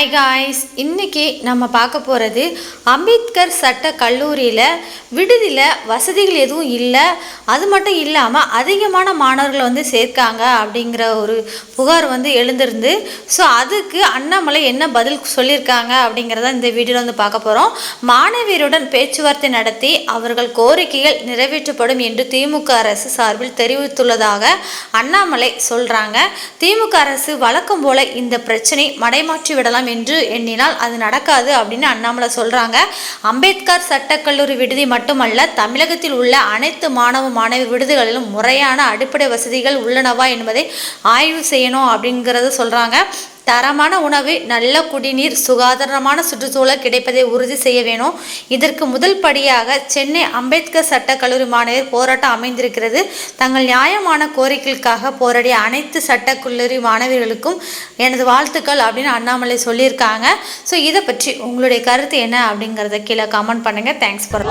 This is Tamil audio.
ஹாய் காய்ஸ் இன்றைக்கி நம்ம பார்க்க போகிறது அம்பேத்கர் சட்ட கல்லூரியில் விடுதியில் வசதிகள் எதுவும் இல்லை. அது மட்டும் இல்லாமல் அதிகமான மாணவர்களை வந்து சேர்க்காங்க அப்படிங்கிற ஒரு புகார் வந்து எழுந்திருந்து ஸோ அதுக்கு அண்ணாமலை என்ன பதில் சொல்லியிருக்காங்க அப்படிங்கிறத இந்த வீடியோவில் வந்து பார்க்க போகிறோம் மாணவியருடன் பேச்சுவார்த்தை நடத்தி அவர்கள் கோரிக்கைகள் நிறைவேற்றப்படும் என்று திமுக அரசு சார்பில் தெரிவித்துள்ளதாக அண்ணாமலை சொல்கிறாங்க திமுக அரசு வழக்கம் போல இந்த பிரச்சனை மடைமாற்றி விடலாம் என்று எண்ணினால் அது நடக்காது அப்படின்னு அண்ணாமலை சொல்கிறாங்க அம்பேத்கர் சட்டக்கல்லூரி விடுதி மட்டுமல்ல தமிழகத்தில் உள்ள அனைத்து மாணவ மாணவி விடுதிகளிலும் முறையான அடிப்படை வசதிகள் உள்ளனவா என்பதை ஆய்வு செய்யணும் அப்படிங்கிறத சொல்கிறாங்க தரமான உணவு நல்ல குடிநீர் சுகாதாரமான சுற்றுச்சூழல் கிடைப்பதை உறுதி செய்ய வேணும். இதற்கு முதல் படியாக சென்னை அம்பேத்கர் சட்டக்கல்லூரி மாணவர் போராட்டம் அமைந்திருக்கிறது. தங்கள் நியாயமான கோரிக்கைக்காக போராடிய அனைத்து சட்டக்கல்லூரி மாணவர்களுக்கும் எனது வாழ்த்துக்கள் அப்படின்னு அண்ணாமலை சொல்லியிருக்காங்க. ஸோ இதை பற்றி உங்களுடைய கருத்து என்ன அப்படிங்கிறத கீழே கமெண்ட் பண்ணுங்கள் தேங்க்ஸ் ஃபார்